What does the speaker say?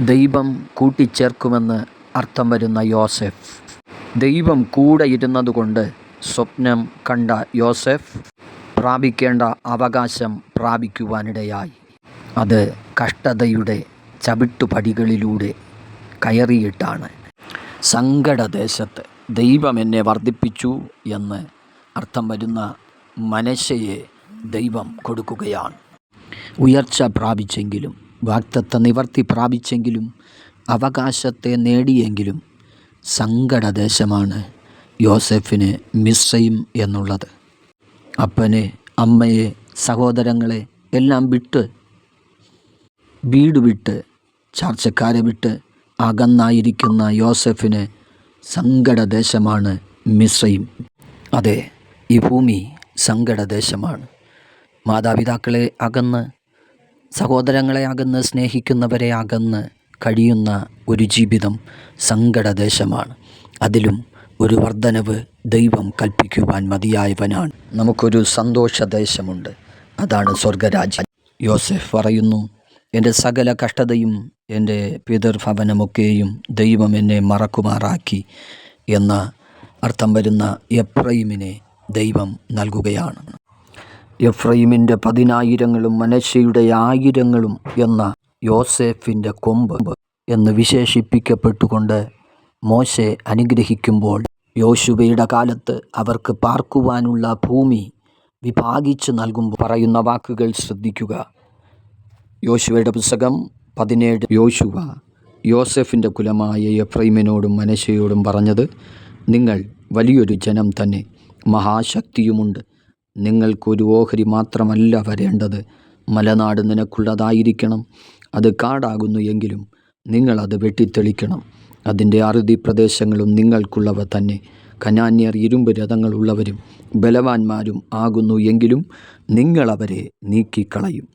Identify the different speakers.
Speaker 1: ദൈവം കൂട്ടിച്ചേർക്കുമെന്ന് അർത്ഥം വരുന്ന യോസെഫ്. ദൈവം കൂടെ ഇരുന്നതുകൊണ്ട് സ്വപ്നം കണ്ട യോസെഫ് പ്രാപിക്കേണ്ട അവകാശം പ്രാപിക്കുവാനിടയായി. അത് കഷ്ടതയുടെ ചവിട്ടുപടികളിലൂടെ കയറിയിട്ടാണ്. സങ്കടദേശത്ത് ദൈവം എന്നെ വർദ്ധിപ്പിച്ചു എന്ന് അർത്ഥം വരുന്ന മനശയെ ദൈവം കൊടുക്കുകയാണ്. ഉയർച്ച പ്രാപിച്ചെങ്കിലും വാക്തത്വ നിവർത്തി പ്രാപിച്ചെങ്കിലും അവകാശത്തെ നേടിയെങ്കിലും സങ്കടദേശമാണ് യോസെഫിന് മിശ്രയും എന്നുള്ളത്. അപ്പനെ അമ്മയെ സഹോദരങ്ങളെ എല്ലാം വിട്ട് വീട് വിട്ട് ചാർച്ചക്കാരെ വിട്ട് അകന്നായിരിക്കുന്ന യോസെഫിന് സങ്കടദേശമാണ് മിശ്രയും അതെ ഈ ഭൂമി സങ്കടദേശമാണ്. മാതാപിതാക്കളെ അകന്ന് സഹോദരങ്ങളെ അകന്ന് സ്നേഹിക്കുന്നവരെ അകന്ന് കഴിയുന്ന ഒരു ജീവിതം സങ്കടദേശമാണ്. അതിലും ഒരു വർധനവ് ദൈവം കൽപ്പിക്കുവാൻ മതിയായവനാണ്. നമുക്കൊരു സന്തോഷദേശമുണ്ട്. അതാണ് സ്വർഗരാജ്യം യോസെഫ് പറയുന്നു എന്റെ സകല കഷ്ടതയും എന്റെ പിതൃഭവനമൊക്കെയും ദൈവം എന്നെ മറക്കുമാറാക്കി എന്ന അർത്ഥം വരുന്ന എപ്രൈമിനെ ദൈവം നൽകുകയാണ്. എഫ്രൈമിന്റെ പതിനായിരങ്ങളും മനശ്ശയുടെ ആയിരങ്ങളും എന്ന യോസേഫിന്റെ കൊമ്പ് എന്ന് വിശേഷിപ്പിക്കപ്പെട്ടുകൊണ്ട് മോശെ അനുഗ്രഹിക്കുമ്പോൾ യോശുവയുടെ കാലത്ത് അവർക്ക് പാർക്കുവാനുള്ള ഭൂമി വിഭാഗിച്ച് നൽകുമ്പോൾ പറയുന്ന വാക്കുകൾ ശ്രദ്ധിക്കുക. യോശുവയുടെ പുസ്തകം പതിനേഴ് യോശുവ യോസെഫിന്റെ കുലമായ എഫ്രൈമിനോടും മനശയോടും പറഞ്ഞത് നിങ്ങൾ വലിയൊരു ജനം തന്നെ മഹാശക്തിയുമുണ്ട്. നിങ്ങൾക്കൊരു ഓഹരി മാത്രമല്ല വരേണ്ടത്. മലനാട് നിനക്കുള്ളതായിരിക്കണം. അത് കാടാകുന്നു എങ്കിലും നിങ്ങളത് വെട്ടിത്തെളിക്കണം. അതിന്റെ അറുതി പ്രദേശങ്ങളും നിങ്ങൾക്കുള്ളവ തന്നെ. കനാന്യർ ഇരുമ്പ് രഥങ്ങളുള്ളവരും ബലവാന്മാരും ആകുന്നു എങ്കിലും നിങ്ങളവരെ നീക്കിക്കളയും.